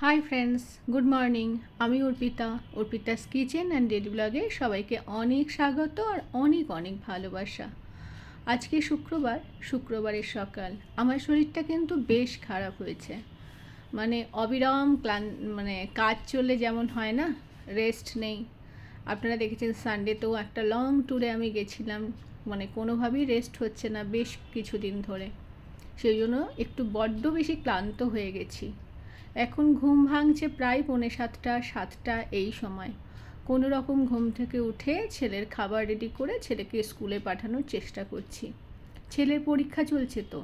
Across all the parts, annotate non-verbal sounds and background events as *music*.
Hi friends good morning আমি Arpita. Arpita's kitchen and daily ব্লগে সবাইকে অনেক স্বাগত আর অনেক অনেক ভালোবাসা। আজকে শুক্রবার, শুক্রবারের সকাল। আমার শরীরটা কিন্তু বেশ খারাপ হয়েছে। মানে অবিরাম ক্লান মানে কাজ চললে যেমন হয় না রেস্ট নেই। আপনারা দেখেছেন সানডেতেও একটা লং ট্যুরে আমি গেছিলাম। মানে কোনোভাবেই রেস্ট হচ্ছে না বেশ কিছুদিন ধরে। সেই জন্য একটু বড্ড বেশি ক্লান্ত হয়ে গেছি। এখন ঘুম ভাঙছে প্রায় পৌনে সাতটা সাতটা এই সময়। কোনো রকম ঘুম থেকে উঠে ছেলের খাবার রেডি করে ছেলেকে স্কুলে পাঠানোর চেষ্টা করছি। ছেলের পরীক্ষা চলছে তো।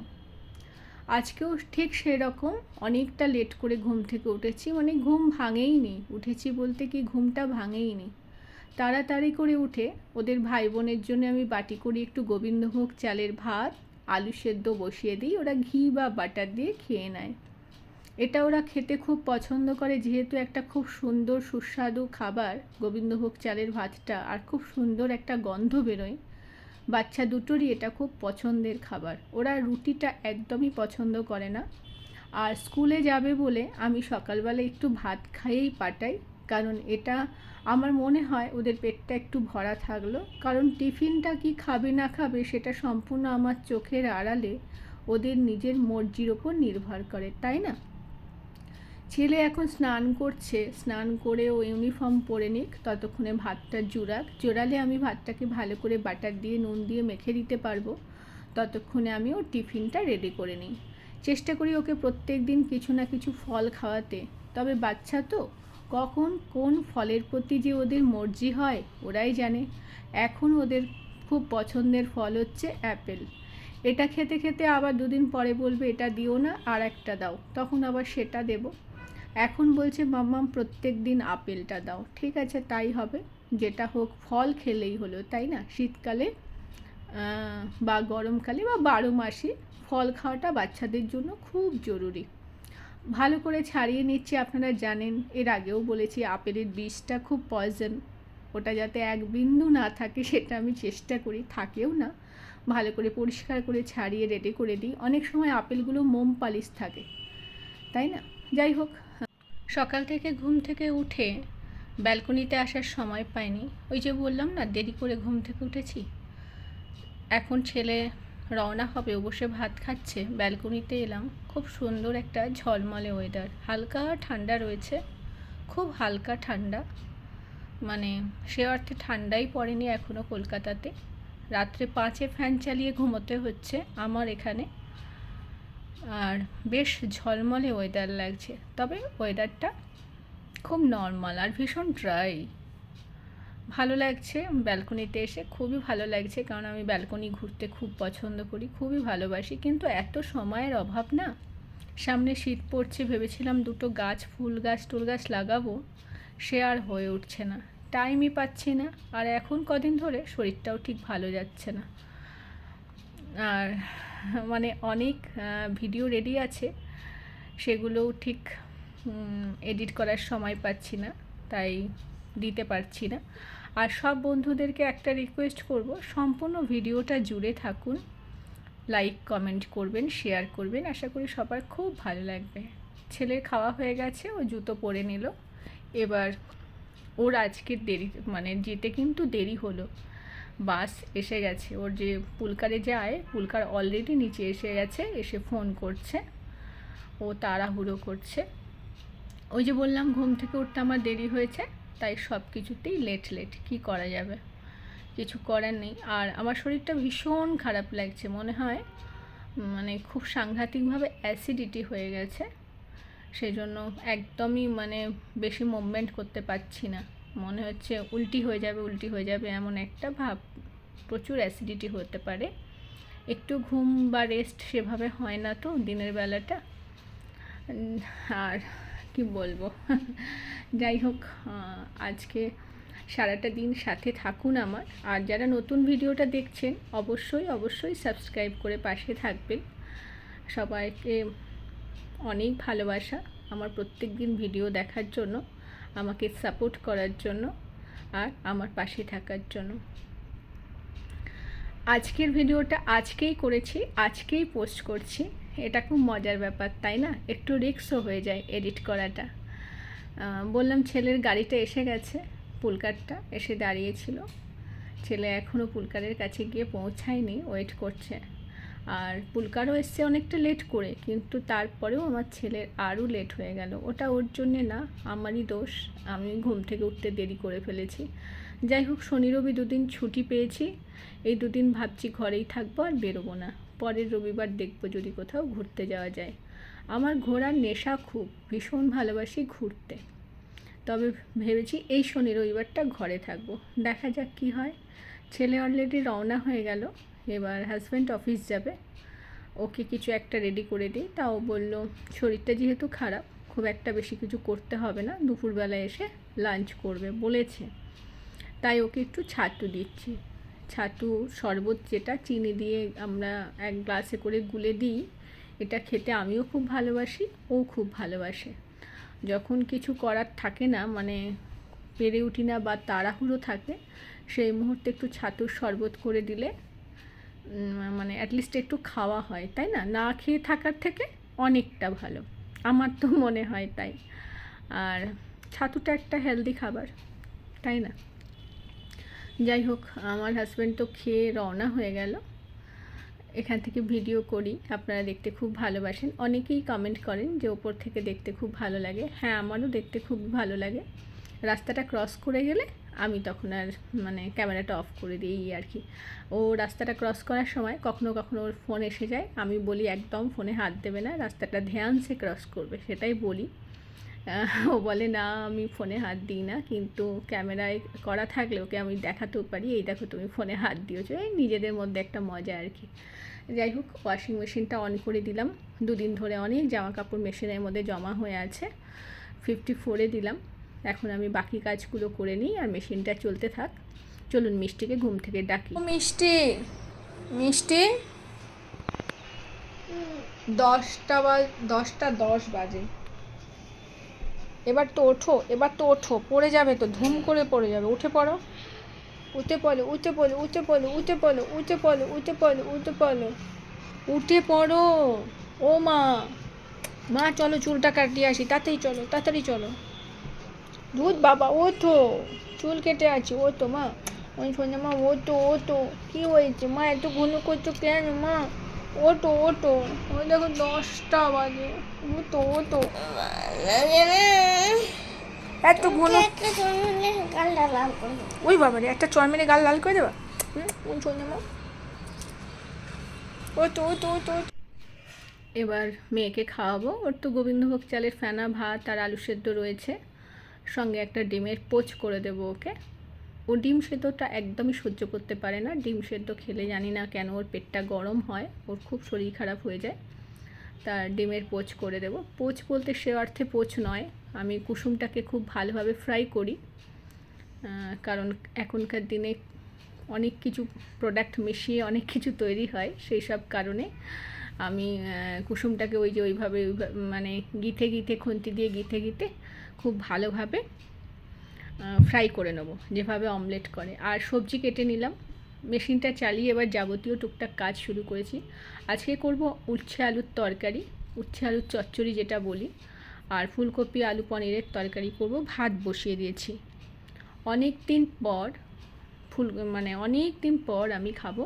আজকেও ঠিক সেরকম, অনেকটা লেট করে ঘুম থেকে উঠেছি মানে ঘুম ভাঙেই নি। উঠেছি বলতে কি ঘুমটা ভাঙেই নি। তাড়াতাড়ি করে উঠে ওদের ভাই বোনের জন্য আমি বাটি করে একটু গোবিন্দভোগ চালের ভাত, আলু সেদ্ধ বসিয়ে দিই, ওরা ঘি বা বাটার দিয়ে খেয়ে নেয়। এটা ওরা খেতে খুব পছন্দ করে, যেহেতু একটা খুব সুন্দর, সুস্বাদু খাবার। গোবিন্দভোগ চালের ভাতটা, আর খুব সুন্দর একটা গন্ধ বেরোয়। বাচ্চা দুটোরই এটা খুব পছন্দের খাবার। ওরা রুটিটা একদমই পছন্দ করে না। আর স্কুলে যাবে বলে আমি সকালবেলা একটু ভাত খাইয়েই পাঠাই, কারণ এটা আমার মনে হয় ওদের পেটটা একটু ভরা থাকল। কারণ টিফিনটা কি খাবে না খাবে সেটা সম্পূর্ণ আমার চোখের আড়ালে ওদের নিজের মর্জির ওপর নির্ভর করে, তাই না? ছেলে এখন স্নান করছে, স্নান করে ও ইউনিফর্ম পরে নিক, ততক্ষণে ভাতটা জোড়াক। জোড়ালে আমি ভাতটাকে ভালো করে বাটার দিয়ে, নুন দিয়ে মেখে দিতে পারব। ততক্ষণে আমি ওর টিফিনটা রেডি করে নিই। চেষ্টা করি ওকে প্রত্যেক দিন কিছু না কিছু ফল খাওয়াতে। তবে বাচ্চা তো, কখন কোন ফলের প্রতি যে ওদের মর্জি হয়, ওরাই জানে। এখন ওদের খুব পছন্দের ফল হচ্ছে অ্যাপেল এটা খেতে খেতে আবার দুদিন পরে বলবে, এটা দিও না আর একটা দাও। তখন আবার সেটা দেবো। এখন বলছে মাম্মাম প্রত্যেক দিন আপেলটা দাও। ঠিক আছে, তাই হবে। যেটা হোক, ফল খেলেই হলো, তাই না? শীতকালে বা গরমকালে বা বারো মাসে ফল খাওয়াটা বাচ্চাদের জন্য খুব জরুরি। ভালো করে ছাড়িয়ে নিচ্ছে, আপনারা জানেন। এর আগেও বলেছি, আপেলের বীজটা খুব পয়জন ওটা যাতে এক বিন্দু না থাকে, সেটা আমি চেষ্টা করি, থাকেও না। ভালো করে পরিষ্কার করে ছাড়িয়ে রেডি করে দিই। অনেক সময় আপেলগুলো মোম পালিশ থাকে, তাই না? যাই হোক সকাল থেকে ঘুম থেকে উঠে ব্যালকনিতে আসার সময় পাইনি। ওই যে বললাম না, দেরি করে ঘুম থেকে উঠেছি। এখন ছেলে রওনা হবে বসে ভাত খাচ্ছে। ব্যালকনিতে এলাম। খুব সুন্দর একটা ঝলমলে ওয়েদার হালকা ঠান্ডা রয়েছে। খুব হালকা ঠান্ডা। মানে সে অর্থে ঠান্ডাই পড়েনি এখনও কলকাতাতে। রাত্রে পাঁচে ফ্যান চালিয়ে ঘুমোতে হচ্ছে আমার এখানে। আর বেশ ঝলমলে ওয়েদার লাগছে। তবে ওয়েদারটা খুব নর্মাল আর ভীষণ ড্রাই ভালো লাগছে ব্যালকনিতে এসে খুবই ভালো লাগছে, কারণ আমি ব্যালকনি ঘুরতে খুব পছন্দ করি, খুবই ভালোবাসি। কিন্তু এত সময়ের অভাব না? সামনে শীত পড়ছে, ভেবেছিলাম দুটো গাছ, ফুল গাছ, টুল গাছ লাগাবো, সে আর হয়ে উঠছে না। টাইমই পাচ্ছি না, আর এখন কদিন ধরে শরীরটাও ঠিক ভালো যাচ্ছে না। আর মানে অনেক ভিডিও রেডি আছে। সেগুলোও ঠিক এডিট করার সময় পাচ্ছি না, তাই দিতে পারছি না। আর সব বন্ধুদেরকে একটা রিকোয়েস্ট করব, সম্পূর্ণ ভিডিওটা জুড়ে থাকুন। লাইক কমেন্ট করবেন শেয়ার করবেন। আশা করি সবার খুব ভালো লাগবে। ছেলের খাওয়া হয়ে গেছে, ও জুতো পরে নিল। এবার ওর আজকের দেরি মানে যেতে কিন্তু দেরি হলো। বাস এসে গেছে। ওর যে পুলকারে যায়, পুলকার অলরেডি নিচে এসে গেছে, এসে ফোন করছে। ও তাড়াহুড়ো করছে। ওই যে বললাম, ঘুম থেকে উঠতে আমার দেরি হয়েছে, তাই সব কিছুতেই লেট লেট কি করা যাবে? কিছু করার নেই। আর আমার শরীরটা ভীষণ খারাপ লাগছে। মনে হয় মানে খুব সাংঘাতিকভাবে অ্যাসিডিটি হয়ে গেছে। সেই জন্য একদমই মানে বেশি মুভমেন্ট করতে পারছি না। মনে হচ্ছে উল্টি হয়ে যাবে, উল্টি হয়ে যাবে, এমন একটা ভাব। প্রচুর অ্যাসিডিটি হতে পারে। একটু ঘুম বা রেস্ট সেভাবে হয় না তো দিনের বেলাটা। আর কি বলব? *laughs* যাই হোক আজকে সারাটা দিন সাথে থাকুন আমার। আর যারা নতুন ভিডিওটা দেখছেন, অবশ্যই অবশ্যই সাবস্ক্রাইব করে পাশে থাকবেন। সবাইকে অনেক ভালোবাসা আমার প্রত্যেক দিন ভিডিও দেখার জন্য, আমাকে সাপোর্ট করার জন্য আর আমার পাশে থাকার জন্য। আজকের ভিডিওটা আজকেই করেছি, আজকেই পোস্ট করছি। এটা খুব মজার ব্যাপার, তাই না? একটু রিক্সও হয়ে যায় এডিট করাটা। বললাম ছেলের গাড়িটা এসে গেছে, পুলকারটা এসে দাঁড়িয়েছিল। ছেলে এখনও পুলকারের কাছে গিয়ে পৌঁছায়নি ওয়েট করছে। আর পুলকারও এসছে অনেকটা লেট করে, কিন্তু তারপরেও আমার ছেলের আরও লেট হয়ে গেল। ওটা ওর জন্যে না, আমারই দোষ। আমি ঘুম থেকে উঠতে দেরি করে ফেলেছি। যাই হোক শনি রবি দুদিন ছুটি পেয়েছি। এই দুদিন ভাবছি ঘরেই থাকব আর বেরোবো না। পরের রবিবার দেখব যদি কোথাও ঘুরতে যাওয়া যায়। আমার ঘোরার নেশা খুব, ভীষণ ভালোবাসি ঘুরতে। তবে ভেবেছি এই শনি রবিবারটা ঘরে থাকব। দেখা যাক কি হয়। ছেলে অলরেডি রওনা হয়ে গেল। এবার হাজব্যান্ড অফিস যাবে। ওকে কিছু একটা রেডি করে দিই। তাও বলল, শরীরটা যেহেতু খারাপ, খুব একটা বেশি কিছু করতে হবে না। দুপুরবেলা এসে লাঞ্চ করবে। বলেছে। তাই ওকে একটু ছাতু দিচ্ছি। ছাতু শরবত যেটা চিনি দিয়ে আমরা এক গ্লাসে করে গুলে দিই, এটা খেতে আমিও খুব ভালোবাসি, ও খুব ভালোবাসে। যখন কিছু করার থাকে না মানে পেরে উঠি না বা তাড়াহুড়ো থাকে, সেই মুহূর্তে একটু ছাতুর শরবত করে দিলে মানে অ্যাটলিস্ট একটু খাওয়া হয়, তাই না? না খেয়ে থাকার থেকে অনেকটা ভালো। আমার তো মনে হয় তাই। আর ছাতুটা একটা হেলদি খাবার, তাই না? যাই হোক, আমার হাজব্যান্ড তো খেয়ে রওনা হয়ে গেল। এখান থেকে ভিডিও করি। আপনারা দেখতে খুব ভালোবাসেন। অনেকেই কমেন্ট করেন যে ওপর থেকে দেখতে খুব ভালো লাগে। হ্যাঁ আমারও দেখতে খুব ভালো লাগে। রাস্তাটা ক্রস করে গেলে আমি তখন আর মানে ক্যামেরাটা অফ করে দিই আর কি। ও রাস্তাটা ক্রস করার সময় কখনো কখনো ওর ফোন এসে যায়। আমি বলি, একদম ফোনে হাত দেবে না। রাস্তাটা ধ্যান সে ক্রস করবে। সেটাই বলি। ও বলে, না, আমি ফোনে হাত দিই না, কিন্তু ক্যামেরায় করা থাকলে ওকে আমি দেখাতেও পারি। এই দেখো, তুমি ফোনে হাত দিয়েছ। এই নিজেদের মধ্যে একটা মজা আর কি। যাই হোক ওয়াশিং মেশিনটা অন করে দিলাম। দুদিন ধরে অনেক জামা কাপড় মেশিনের মধ্যে জমা হয়ে আছে। ফিফটি ফোরে দিলাম। এখন আমি বাকি কাজগুলো করে নিই আর মেশিনটা চলতে থাক। চলুন, মিষ্টিকে ঘুম থেকে ডাকি। মিষ্টি মিষ্টি। দশটা বা, দশটা দশ বাজে। এবার তো ওঠো, এবার তো ওঠো, পড়ে যাবে তো, ধুম করে পড়ে যাবে, উঠে পড়ো। উঠে পড়ো উঠে পড়ো উঠে পড়ো উঠে পড়ো উঠে পড়ো উঠে পড়ো উঠে পড়ো। উঠে পড়ো। ও মা মা চলো চুলটা কাটিয়ে আসি তাড়াতাড়ি চলো তাড়াতাড়ি চলো। দুধ বাবা ও তো চুল কেটে আছি ও তো মা। ওই শোনে মা ও তো ও তো কী হয়েছে মা, এত ঘন করছ কেন মা? ও তো ও তো ওই দেখো দশটা বাজে। ও তো ও তো এত ঘন ওই বাবা রে একটা চর মেরে গাল লাল করে দেবা। হুম? ওই শোনে মা ও তো তো তো এবার মেয়েকে খাওয়াবো। ওর তো গোবিন্দভোগ চালের ফেনা ভাত আর আলু সেদ্ধ রয়েছে। সঙ্গে একটা ডিমের পোচ করে দেবো ওকে। ও ডিম সেদ্ধটা একদমই সহ্য করতে পারে না। ডিম সেদ্ধ খেলে জানি না কেন ওর পেটটা গরম হয়, ওর খুব শরীর খারাপ হয়ে যায়। তার ডিমের পোচ করে দেবো। পোচ বলতে সে অর্থে পোচ নয়, আমি কুসুমটাকে খুব ভালোভাবে ফ্রাই করি। কারণ এখনকার দিনে অনেক কিছু প্রোডাক্ট মিশিয়ে অনেক কিছু তৈরি হয় সেই সব কারণে আমি কুসুমটাকে ওই যে ওইভাবে ওইভা- মানে গিথে গিথে, খুন্তি দিয়ে গিথে গিথে খুব ভালোভাবে ফ্রাই করে নেব, যেভাবে অমলেট করে। আর সবজি কেটে নিলাম। মেশিনটা চালিয়ে এবার যাবতীয় টুকটাক কাজ শুরু করেছি। আজকে করব উচ্ছে আলুর তরকারি, উচ্ছে আলুর চচ্চড়ি যেটা বলি। আর ফুলকপি, আলু পনিরের তরকারি করব, ভাত বসিয়ে দিয়েছি। অনেক দিন পর ফুল মানে অনেক দিন পর আমি খাব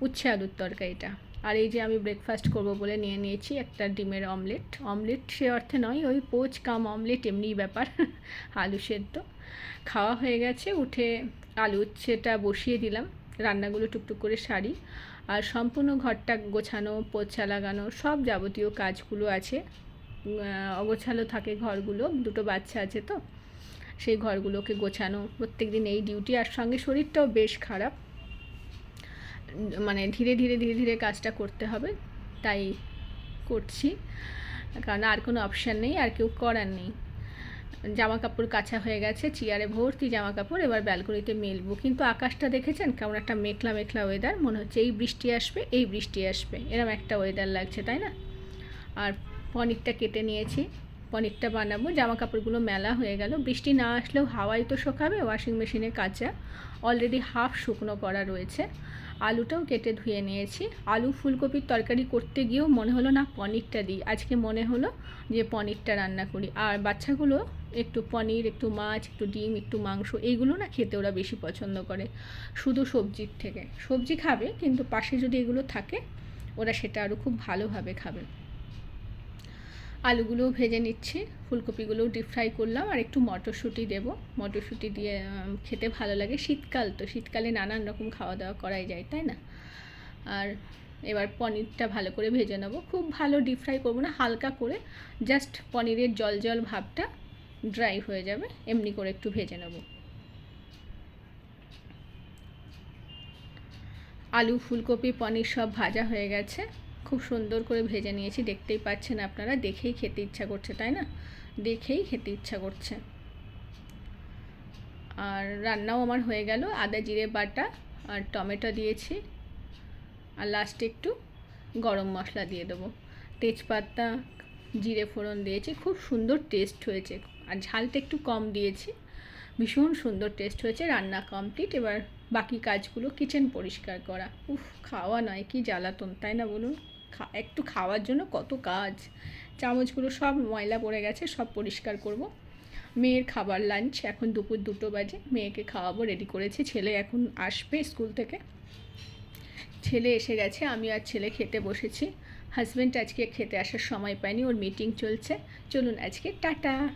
উচ্ছে আলুর তরকারিটা। আর এই যে আমি ব্রেকফাস্ট করব বলে নিয়ে নিয়েছি একটা ডিমের অমলেট অমলেট সে অর্থে নয়, ওই পোচ কাম অমলেট এমনিই ব্যাপার, *laughs* আলু সেদ্ধ। খাওয়া হয়ে গেছে, উঠে আলু উচ্ছেটা বসিয়ে দিলাম, রান্নাগুলো টুকটুক করে সারি। আর সম্পূর্ণ ঘরটা গোছানো, পোছা লাগানো, সব যাবতীয় কাজগুলো আছে। অগোছালো থাকে ঘরগুলো, দুটো বাচ্চা আছে তো। সেই ঘরগুলোকে গোছানো প্রত্যেক দিন এই ডিউটি আর সঙ্গে শরীরটাও বেশ খারাপ। মানে ধীরে ধীরে ধীরে ধীরে কাজটা করতে হবে, তাই করছি। কারণ আর কোনো অপশান নেই, আর কেউ করার নেই। জামা কাপড় কাছা হয়ে গেছে, চেয়ারে ভর্তি জামা কাপড় এবার ব্যালকনিতে মেলবো। কিন্তু আকাশটা দেখেছেন? কেমন একটা মেঘলা মেঘলা ওয়েদার মনে হচ্ছে এই বৃষ্টি আসবে, এই বৃষ্টি আসবে। এরম একটা ওয়েদার লাগছে, তাই না? আর পনিরটা কেটে নিয়েছি। পনিরটা বানাবো জামা কাপড়গুলো মেলা হয়ে গেল। বৃষ্টি না আসলেও হাওয়াই তো শোকাবে ওয়াশিং মেশিনে কাঁচা। অলরেডি হাফ শুকনো করা রয়েছে। আলুটাও কেটে ধুয়ে নিয়েছি। আলু ফুলকপির তরকারি করতে গিয়েও মনে হলো, না, পনিরটা দিই। আজকে মনে হলো যে, পনিরটা রান্না করি। আর বাচ্চাগুলো একটু পনির, একটু মাছ, একটু ডিম, একটু মাংস, এইগুলো না খেতে ওরা বেশি পছন্দ করে। শুধু সবজির থেকে। সবজি খাবে, কিন্তু পাশে যদি এগুলো থাকে, ওরা সেটা আরও খুব ভালোভাবে খাবে। আলুগুলোও ভেজে নিচ্ছি, ফুলকপিগুলোও ডিপ ফ্রাই করলাম, আর একটু মটরশুঁটি দেবো। মটরশুঁটি দিয়ে খেতে ভালো লাগে। শীতকাল তো, শীতকালে নানান রকম খাওয়া দাওয়া করাই যায়, তাই না? আর এবার পনিরটা ভালো করে ভেজে নেব। খুব ভালো ডিপ ফ্রাই করব না, হালকা করে জাস্ট পনিরের জল জল ভাবটা ড্রাই হয়ে যাবে, এমনি করে একটু ভেজে নেব। আলু, ফুলকপি, পনির সব ভাজা হয়ে গেছে। খুব সুন্দর করে ভেজে নিয়েছি, দেখতেই পাচ্ছেন আপনারা, দেখেই খেতে ইচ্ছা করছে, তাই না? দেখেই খেতে ইচ্ছা করছে। আর রান্নাও আমার হয়ে গেল, আদা, জিরে, বাটা আর টমেটো দিয়েছি। আর লাস্টে একটু গরম মশলা দিয়ে দেবো। তেজপাতা, জিরে ফোড়ন দিয়েছি, খুব সুন্দর টেস্ট হয়েছে। আর ঝালটা একটু কম দিয়েছি, ভীষণ সুন্দর টেস্ট হয়েছে, রান্না কমপ্লিট এবার বাকি কাজগুলো কিচেন পরিষ্কার করা। উফ, খাওয়া নয়, কি জ্বালাতন, তাই না বলুন? একটু খাওয়ার জন্য কত কাজ। চামচগুলো সব ময়লা পড়ে গেছে, সব পরিষ্কার করব। মেয়ের খাবার লাঞ্চ এখন দুপুর দুটো বাজে, মেয়েকে খাওয়াবো রেডি করেছি। ছেলে এখন আসবে স্কুল থেকে। ছেলে এসে গেছে, আমি আর ছেলে খেতে বসেছি। হাজব্যান্ড আজকে খেতে আসার সময় পায়নি ওর মিটিং চলছে। চলুন আজকে, টাটা!